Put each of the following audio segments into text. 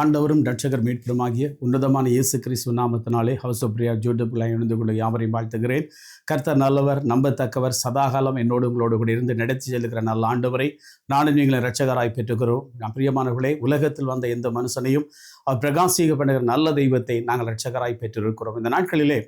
ஆண்டவரும் ரட்சகர் மீட்பருமாகிய உன்னதமான இயேசு கிறிஸ்து நாமத்தினாலே ஹவுசப்பிரியா ஜூட்டுக்குள்ளே இணைந்து கொள்ள யாவரையும் வாழ்த்துகிறேன். கர்த்தர் நல்லவர் நம்பத்தக்கவர் சதாகாலம் என்னோடு உங்களோடு கூட இருந்து நடத்தி செல்கிற நல்ல ஆண்டவரை நானும் நீங்களை ரட்சகராய் பெற்றுக்கிறோம். நான் பிரியமானவர்களே உலகத்தில் வந்த எந்த மனுஷனையும் அவர் பிரகாசிக்கப்படுகிற நல்ல தெய்வத்தை நாங்கள் ரட்சகராய் பெற்றிருக்கிறோம். இந்த நாட்களிலே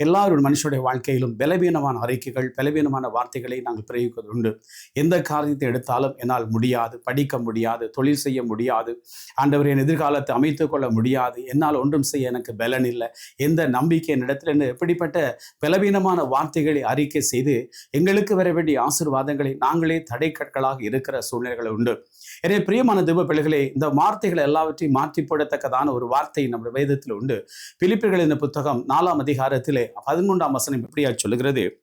எல்லாரும் மனுஷனுடைய வாழ்க்கையிலும் பலவீனமான அறிக்கைகள் பலவீனமான வார்த்தைகளை நாங்கள் பிரயோகிப்பது உண்டு எந்த காரியத்தை எடுத்தாலும் என்னால் முடியாது படிக்க முடியாது தொழில் செய்ய முடியாது ஆண்டவர் என் எதிர்காலத்தை அமைத்துக் கொள்ள முடியாது என்னால் ஒன்றும் செய்ய எனக்கு பலன் இல்லை எந்த நம்பிக்கை என்னிடத்தில் எப்படிப்பட்ட பலவீனமான வார்த்தைகளை அறிக்கை செய்து எங்களுக்கு வர வேண்டிய ஆசீர்வாதங்களை நாங்களே தடைக்கற்களாக இருக்கிற சூழ்நிலைகள் உண்டு. எனவே பிரியமான தீப பிள்ளைகளே இந்த வார்த்தைகளை எல்லாவற்றையும் மாற்றி போடத்தக்கதான ஒரு வார்த்தை நம்முடைய வேதத்தில் உண்டு. பிலிப்பியர்கள் இந்த புத்தகம் நாலாம் அதிகாரத்தில் பதிமூன்றாம் வசனம் எப்படியா சொல்லுகிறது.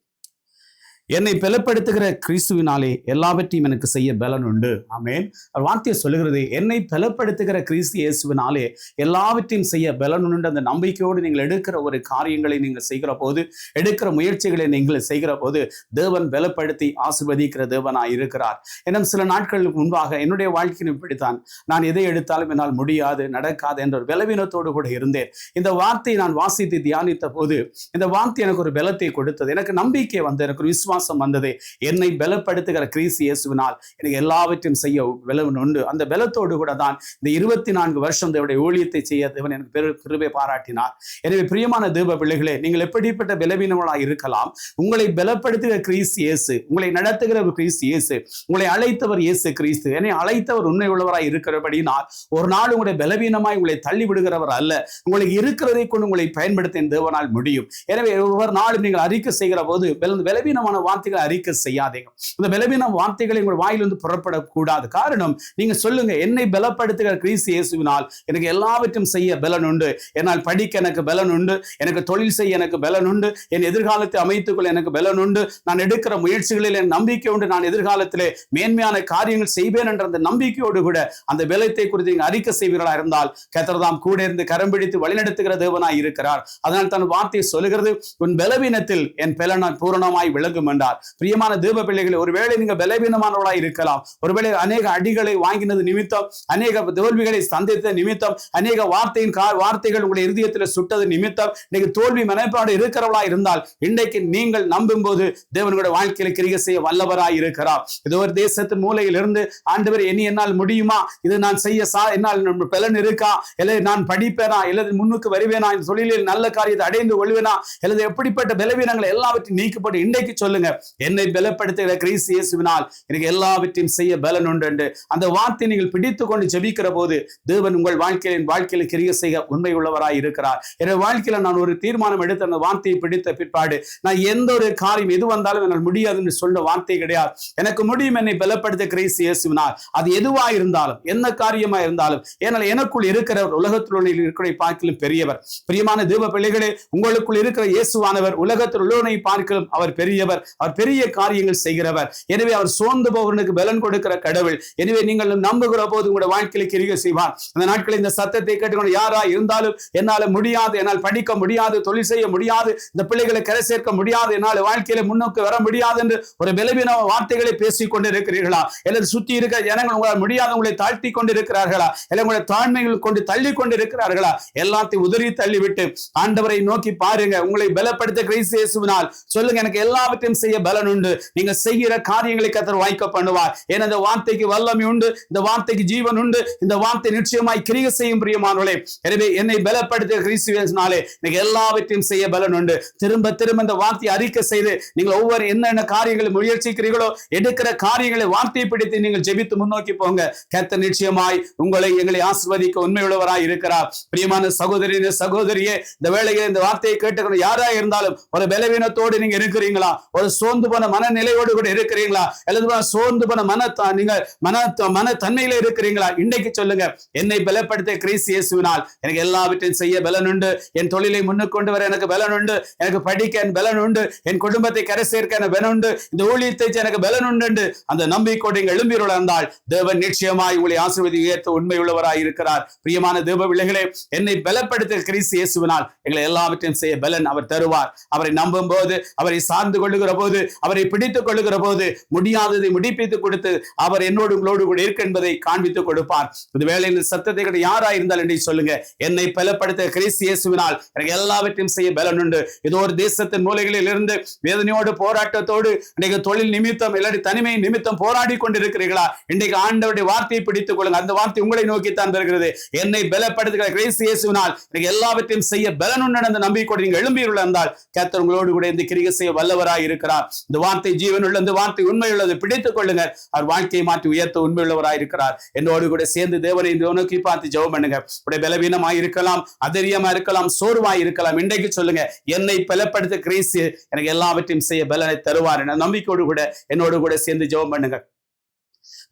என்னை பலப்படுத்துகிற கிறிஸ்துவினாலே எல்லாவற்றையும் எனக்கு செய்ய பலன் உண்டு. ஆமேன். வார்த்தையை சொல்லுகிறது என்னை பலப்படுத்துகிற கிறிஸ்து இயேசுவினாலே எல்லாவற்றையும் செய்ய பலன் உண்டு. அந்த நம்பிக்கையோடு நீங்கள் எடுக்கிற ஒரு காரியங்களை நீங்கள் செய்கிற போது எடுக்கிற முயற்சிகளை நீங்கள் செய்கிற போது தேவன் பலப்படுத்தி ஆசிர்வதிக்கிற தேவனாக இருக்கிறார். இன்னும் சில நாட்களுக்கு முன்பாக என்னுடைய வாழ்க்கையின் இப்படித்தான். நான் எதை எடுத்தாலும் என்னால் முடியாது நடக்காது என்ற ஒரு பலவீனத்தோடு கூட இருந்தேன். இந்த வார்த்தையை நான் வாசித்து தியானித்த போது இந்த வார்த்தை எனக்கு ஒரு பலத்தை கொடுத்தது. எனக்கு நம்பிக்கை வந்தது எனக்கு ஒரு விசுவாசம் விசுவாசம் வந்தது. என்னை பலப்படுத்துகிற கிறிஸ்து இயேசுவினால் எனக்கு எல்லாவற்றையும் செய்ய பலவன் உண்டு. அந்த பலத்தோடு கூட தான் இந்த இருபத்தி நான்கு வருஷம் தேவனுடைய ஊழியத்தை செய்ய தேவன் எனக்கு பெரு கிருபை பாராட்டினார். எனவே பிரியமான தேவ பிள்ளைகளே நீங்கள் எப்படிப்பட்ட பலவீனங்களாக இருக்கலாம். உங்களை பலப்படுத்துகிற கிறிஸ்து இயேசு உங்களை நடத்துகிற கிறிஸ்து இயேசு உங்களை அழைத்தவர் இயேசு கிறிஸ்து என்னை அழைத்தவர் உண்மை உள்ளவராய் இருக்கிறபடினால் ஒரு நாள் உங்களுடைய பலவீனமாய் உங்களை தள்ளி விடுகிறவர் அல்ல. உங்களுக்கு இருக்கிறதை கொண்டு உங்களை பயன்படுத்த தேவனால் முடியும். எனவே ஒவ்வொரு நாளும் நீங்கள் அறிக்கை செய்கிற போது பலவீனமான வார்த்தைகளை அறிக்கை செய்யாதீங்க. இந்த பலவீன வார்த்தைகளை உங்கள் வாயிலிருந்து புறப்படக்கூடாது. காரணம் நீங்க சொல்லுங்க என்னை பலப்படுத்துகிற கிறிஸ்து இயேசுவினால் எனக்கு எல்லாவற்றையும் செய்ய பலன் உண்டு. என்னால் படிக்க எனக்கு பலன் உண்டு. எனக்கு தொழில் செய்ய எனக்கு பலன் உண்டு. என் எதிர்காலத்தை அமைத்துக்கொள்ள எனக்கு பலன் உண்டு. நான் எடுக்கிற முயற்சிகளில் என் நம்பிக்கை உண்டு. நான் எதிர்காலத்திலே மேன்மையான காரியங்கள் செய்வேன் என்ற அந்த நம்பிக்கையோடு கூட அந்த பலத்தை குறித்து நீங்க அறிக்கை செய்வீர்களா இருந்தால் கத்தர்தாம் கூட இருந்து கரம் பிடித்து வழிநடத்துகிற தேவனாய் இருக்கிறார். அதனால் தன் வார்த்தை சொல்லுகிறது உன் பலவீனத்தில் என் பலனாய் பூரணமாய் விளங்கும் என்றார். பிரியமான தேவ பிள்ளைகளை ஒருவேளை நீங்க பலவீனமானவர்களா இருக்கலாம். ஒருவேளை அநேக அடிகளை வாங்கினது நிமித்தம் அநேக தோல்விகளை சந்தித்த நிமித்தம் அநேக வார்த்தையின் வார்த்தைகள் உங்களை இருதயத்தில் சுட்டது நிமித்தம் இன்னைக்கு தோல்வி மனப்பாடு இருக்கிறவளா இருந்தால் இன்றைக்கு நீங்கள் நம்பும் போது தேவனுடைய வாழ்க்கையில கிரியை செய்ய வல்லவராய் இருக்கிறார். இது ஒரு தேசத்தின் மூலையில் இருந்து ஆண்டவர் இனி என்னால் முடியுமா? இது நான் செய்ய சா என்னால் பலன் இருக்கா? இல்லை நான் படிப்பேனா? அல்லது முன்னுக்கு வருவேனா? இந்த தொழிலில் நல்ல காரியத்தை அடைந்து கொள்வேனா? அல்லது எப்படிப்பட்ட பலவீனங்களை எல்லாவற்றையும் நீக்கப்பட்டு இன்றைக்கு சொல்லு சொல்லுங்க. என்னை பலப்படுத்துகிற கிறிஸ்து இயேசுவினால் எனக்கு எல்லாவற்றையும் செய்ய பலன் உண்டு என்று அந்த வார்த்தை நீங்கள் பிடித்து கொண்டு ஜபிக்கிற போது தேவன் உங்கள் வாழ்க்கையின் வாழ்க்கையில கிரிய செய்ய உண்மை உள்ளவராய் இருக்கிறார். என் வாழ்க்கையில நான் ஒரு தீர்மானம் எடுத்து அந்த வார்த்தையை பிடித்த பிற்பாடு நான் எந்த ஒரு காரியம் எது வந்தாலும் என்னால் முடியாதுன்னு சொன்ன வார்த்தை கிடையாது. எனக்கு முடியும் என்னை பலப்படுத்த கிறிஸ்து இயேசுவினால். அது எதுவா இருந்தாலும் என்ன காரியமா இருந்தாலும் ஏனால் எனக்குள் இருக்கிறவர் உலகத்தில் உள்ள இருக்கிற பார்க்கலும் பெரியவர். பிரியமான தேவ பிள்ளைகளே உங்களுக்குள் இருக்கிற இயேசுவானவர் உலகத்தில் உள்ளவனை பார்க்கலும் அவர் பெரியவர். அவர் பெரிய காரியங்கள் செய்கிறவர். எனவே அவர் சோர்ந்து போகிறனுக்கு பலன் கொடுக்கிற கடவுள். எனவே நீங்கள் நம்புகிற போது உங்களுடைய வாழ்க்கையில கிரிக செய்வார். அந்த நாட்களில் இந்த சத்தத்தை கேட்டுக்கொண்டு யாரா இருந்தாலும் என்னால முடியாது என்னால் படிக்க முடியாது தொழில் செய்ய முடியாது இந்த பிள்ளைகளை கரை சேர்க்க முடியாது என்னால் வாழ்க்கையில முன்னோக்கி வர முடியாது என்று ஒரு பலவீன வார்த்தைகளை பேசிக் கொண்டு இருக்கிறீர்களா அல்லது சுத்தி இருக்கிற ஜனங்கள் உங்களால் முடியாத உங்களை தாழ்த்தி கொண்டிருக்கிறார்களா? இல்லை உங்களை தாழ்மைகள் கொண்டு தள்ளி கொண்டிருக்கிறார்களா? எல்லாத்தையும் உதறி தள்ளிவிட்டு ஆண்டவரை நோக்கி பாருங்க. உங்களை பலப்படுத்த கிறிஸ்து இயேசுவினால். சொல்லுங்க எனக்கு எல்லாவற்றையும் செய்ய பலன் உண்டு நீங்க செய்கிற காரியங்களை கத்தர் வாய்க்க பண்ணுவார். ஏன்னா இந்த வார்த்தைக்கு வல்லமை உண்டு? இந்த வார்த்தைக்கு ஜீவன் உண்டு. இந்த வார்த்தை நிச்சயமாய் கிரிய செய்யும் பிரியமானவர்களே எனவே என்னை பலப்படுத்த கிறிஸ்துவினாலே நீங்க எல்லாவற்றையும் செய்ய பலன் உண்டு திரும்ப திரும்ப இந்த வார்த்தையை அறிக்கை செய்து நீங்கள் ஒவ்வொரு என்னென்ன காரியங்களை முயற்சிக்கிறீர்களோ எடுக்கிற காரியங்களை வார்த்தையை பிடித்து நீங்கள் ஜெபித்து முன்னோக்கி போங்க. கத்த நிச்சயமாய் உங்களை எங்களை ஆசிர்வதிக்க உண்மையுள்ளவராய் இருக்கிறார். பிரியமான சகோதரின் சகோதரியே இந்த வேளையில் இந்த வார்த்தையை கேட்டுக்கணும் யாரா இருந்தாலும் ஒரு பலவீனத்தோடு நீங்க இருக்கிறீங்களா? ஒரு சோர்ந்து போன மனநிலையோடு கூட இருக்கிறீங்களா? அல்லது சோர்ந்து போன மன நீங்க மன மன தன்மையில இருக்கிறீங்களா? இன்னைக்கு சொல்லுங்க. என்னை பலப்படுத்த கிறிஸ்து இயேசுவினால் எனக்கு எல்லாவற்றையும் செய்ய பலன் உண்டு என் தொழிலை முன்னுக்கு கொண்டு வர எனக்கு பலன் உண்டு எனக்கு படிக்க என் பலன் உண்டு என் குடும்பத்தை கரை சேர்க்க எனக்கு பலன் உண்டு இந்த ஊழியத்தை எனக்கு பலன் உண்டு என்று அந்த நம்பிக்கையோடு இங்க எழும்பியுள்ள இருந்தால் தேவன் நிச்சயமாய் உங்களை ஆசிர்வதி உயர்த்த உண்மை உள்ளவராய் இருக்கிறார். பிரியமான தேவ விலைகளே என்னை பலப்படுத்த கிறிஸ்து இயேசுவினால் எங்களை எல்லாவற்றையும் செய்ய பலன் அவர் தருவார். அவரை நம்பும் போது அவரை சார்ந்து கொள்ளுகிற போது அவரை பிடித்துக் கொள்ளுகிற போது முடியாததை முடிப்பித்துக் கொடுத்து அவர் என்னோடு உங்களோடு கூட இருக்க என்பதை காண்பித்துக் கொடுப்பார். இந்த வேலையில் சத்தத்தை கூட யாரா இருந்தால் என்று சொல்லுங்க. என்னை பலப்படுத்த கிறிஸ்து இயேசுவினால் எனக்கு எல்லாவற்றையும் செய்ய பலன் உண்டு. இது ஒரு தேசத்தின் மூலைகளில் இருந்து வேதனையோடு போராட்டத்தோடு இன்னைக்கு தொழில் நிமித்தம் இல்லாட்டி தனிமை நிமித்தம் போராடி கொண்டிருக்கிறீர்களா? இன்றைக்கு ஆண்டவருடைய வார்த்தையை பிடித்துக் கொள்ளுங்க அந்த வார்த்தை உங்களை நோக்கித்தான் வருகிறது. என்னை பலப்படுத்துகிற கிறிஸ்து இயேசுவினால் எனக்கு எல்லாவற்றையும் செய்ய பலன் உண்டு அந்த நம்பிக்கையோடு நீங்கள் எழும்பியுள்ள இருந்தால் கேத்தர் உங்களோடு கூட இந்த கிரிகை செய்ய வல்லவராய் இருக்கிறார் இருக்கிறார் இந்த வார்த்தை ஜீவனுள்ள இந்த வார்த்தை உண்மை உள்ளது பிடித்துக் கொள்ளுங்க அவர் வாழ்க்கையை மாற்றி உயர்த்த உண்மையுள்ளவராய் இருக்கிறார் என்னோடு கூட சேர்ந்து தேவனை இந்த நோக்கி பார்த்து ஜெபம் பண்ணுங்க உடைய பலவீனமாய் இருக்கலாம் அதரியமா இருக்கலாம் சோர்வாய் இருக்கலாம் இன்றைக்கு சொல்லுங்க என்னை பலப்படுத்த கிறிஸ்து எனக்கு எல்லாவற்றையும் செய்ய பலனை தருவார் என நம்பிக்கையோடு கூட என்னோடு கூட சேர்ந்து ஜெபம் பண்ணுங்க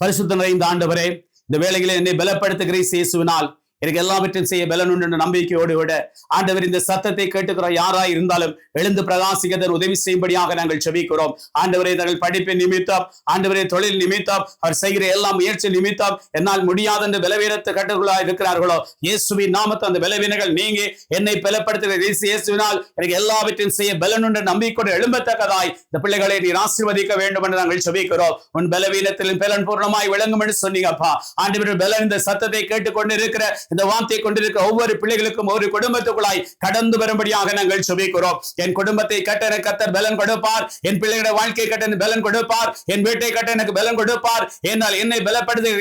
பரிசுத்த நிறைந்த ஆண்டவரே இந்த வேலைகளை என்னை பலப்படுத்த கிறிஸ்து இயேசுவினால் எனக்கு எல்லாவற்றையும் செய்ய பலன் என்ற நம்பிக்கையோடு விட ஆண்டவர் இந்த சத்தத்தை கேட்டுக்கிறோம் யாராய் இருந்தாலும் எழுந்து பிரகாசிக்கதன் உதவி செய்யும்படியாக நாங்கள் செபிக்கிறோம். ஆண்டவரை தங்கள் படிப்பின் நிமித்தம் ஆண்டவரை தொழில் நிமித்தம் அவர் செய்கிற எல்லா முயற்சி நிமித்தம் என்னால் முடியாத என்று பலவீனத்தை கட்டுக்குள்ளாக இருக்கிறார்களோ இயேசுவின் நாமத்தை அந்த பலவீனங்கள் நீங்கி என்னை பலப்படுத்துகிற இயேசுவினால் எனக்கு எல்லாவற்றையும் செய்ய பலன் நம்பிக்கையோடு எழும்பத்தக்கதாய் இந்த பிள்ளைகளை நீர் ஆசீர்வதிக்க வேண்டும் என்று நாங்கள் செபிக்கிறோம். உன் பலவீனத்திலும் பலன் பூர்ணமாய் விளங்கும் என்று சொன்னீங்கப்பா. ஆண்டவர் பலன் இந்த சத்தத்தை கேட்டுக்கொண்டு இருக்கிற இந்த வார்த்தையை கொண்டிருக்க ஒவ்வொரு பிள்ளைகளுக்கும் ஒரு குடும்பத்துக்குள்ளாய் கடந்து வரும்படியாக நாங்கள் சுபிக்கிறோம் என் குடும்பத்தை கட்ட எனக்கு கத்தர் பலன் கொடுப்பார். என் பிள்ளைகளோட வாழ்க்கை கட்ட எனக்கு பலன் கொடுப்பார். என் வீட்டை கட்ட எனக்கு பலன் கொடுப்பார். என்னால் என்னை பலப்படுத்த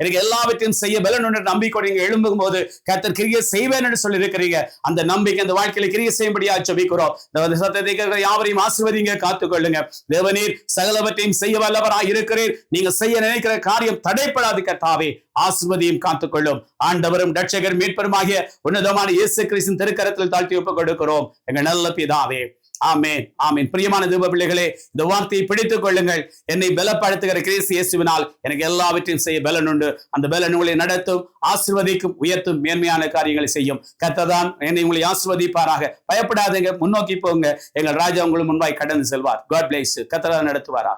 எனக்கு எல்லாவற்றையும் செய்ய பலன் என்று நம்பிக்கை நீங்க எழும்பும் போது கத்தர் கிரிய செய்வேன் என்று சொல்லி இருக்கிறீங்க அந்த நம்பிக்கை அந்த வாழ்க்கையில கிரிய செய்யும்படியா சுபிக்கிறோம் இந்த சத்தத்தை யாவரையும் ஆசிர்வதிங்க காத்துக்கொள்ளுங்க. தேவநீர் சகலவற்றையும் செய்ய வல்லவராய் இருக்கிறீர். நீங்க செய்ய நினைக்கிற காரியம் தடைப்படாது கத்தாவே ஆசிர்வதியும் காத்துக்கொள்ளும். ஆண்டவரும் ரட்சகர் மீட்பருமாகிய உன்னதமான இயேசு கிறிஸ்தின் திருக்கரத்தில் தாழ்த்தி ஒப்புக் கொடுக்கிறோம். எங்க நல்ல பிதாவே. ஆமேன் ஆமீன். பிரியமான தீப பிள்ளைகளே இந்த வார்த்தையை பிடித்துக் கொள்ளுங்கள். என்னை பலப்படுத்துகிற கிறிஸ்து இயேசுவினால் எனக்கு எல்லாவற்றையும் செய்ய பலன் உண்டு. அந்த பலன் உங்களை நடத்தும் ஆசிர்வதிக்கும் உயர்த்தும் மேன்மையான காரியங்களை செய்யும். கத்ததான் என்னை உங்களை ஆசிர்வதிப்பாராக. பயப்படாதீங்க முன்னோக்கி போங்க. எங்கள் ராஜா உங்களுக்கு முன்பாய் கடந்து செல்வார். காட் பிளேஸ் கத்ததான் நடத்துவாரா?